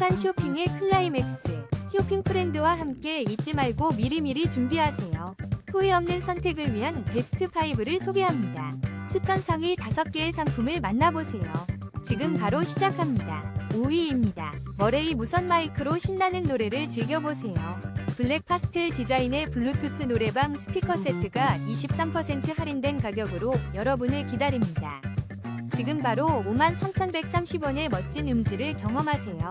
행복한 쇼핑의 클라이맥스. 쇼핑 프렌드와 함께 잊지 말고 미리미리 준비하세요. 후회 없는 선택을 위한 베스트 5를 소개합니다. 추천 상위 5개의 상품을 만나보세요. 지금 바로 시작합니다. 5위입니다. 머레이 무선 마이크로 신나는 노래를 즐겨보세요. 블랙 파스텔 디자인의 블루투스 노래방 스피커 세트가 23% 할인된 가격으로 여러분을 기다립니다. 지금 바로 53,130원의 멋진 음질을 경험하세요.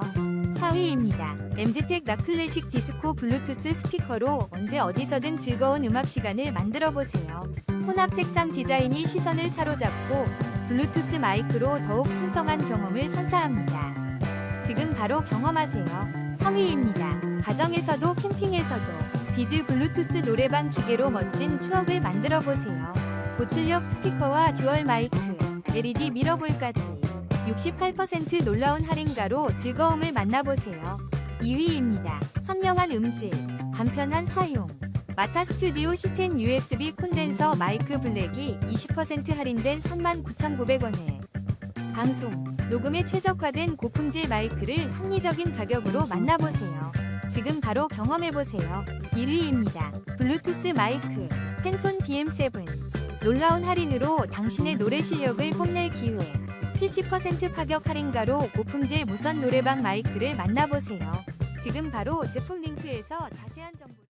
4위입니다. MZ텍 나클래식 디스코 블루투스 스피커로 언제 어디서든 즐거운 음악 시간을 만들어 보세요. 혼합 색상 디자인이 시선을 사로잡고 블루투스 마이크로 더욱 풍성한 경험을 선사합니다. 지금 바로 경험하세요. 3위입니다. 가정에서도 캠핑에서도 비즈 블루투스 노래방 기계로 멋진 추억을 만들어 보세요. 고출력 스피커와 듀얼 마이크, LED 미러볼까지 68% 놀라운 할인가로 즐거움을 만나보세요. 2위입니다. 선명한 음질, 간편한 사용. 마타 스튜디오 C10 USB 콘덴서 마이크 블랙이 20% 할인된 39,900원에 방송, 녹음에 최적화된 고품질 마이크를 합리적인 가격으로 만나보세요. 지금 바로 경험해보세요. 1위입니다. 블루투스 마이크, 펜톤 BM7. 놀라운 할인으로 당신의 노래 실력을 뽐낼 기회. 70% 파격 할인가로 고품질 무선 노래방 마이크를 만나보세요. 지금 바로 제품 링크에서 자세한 정보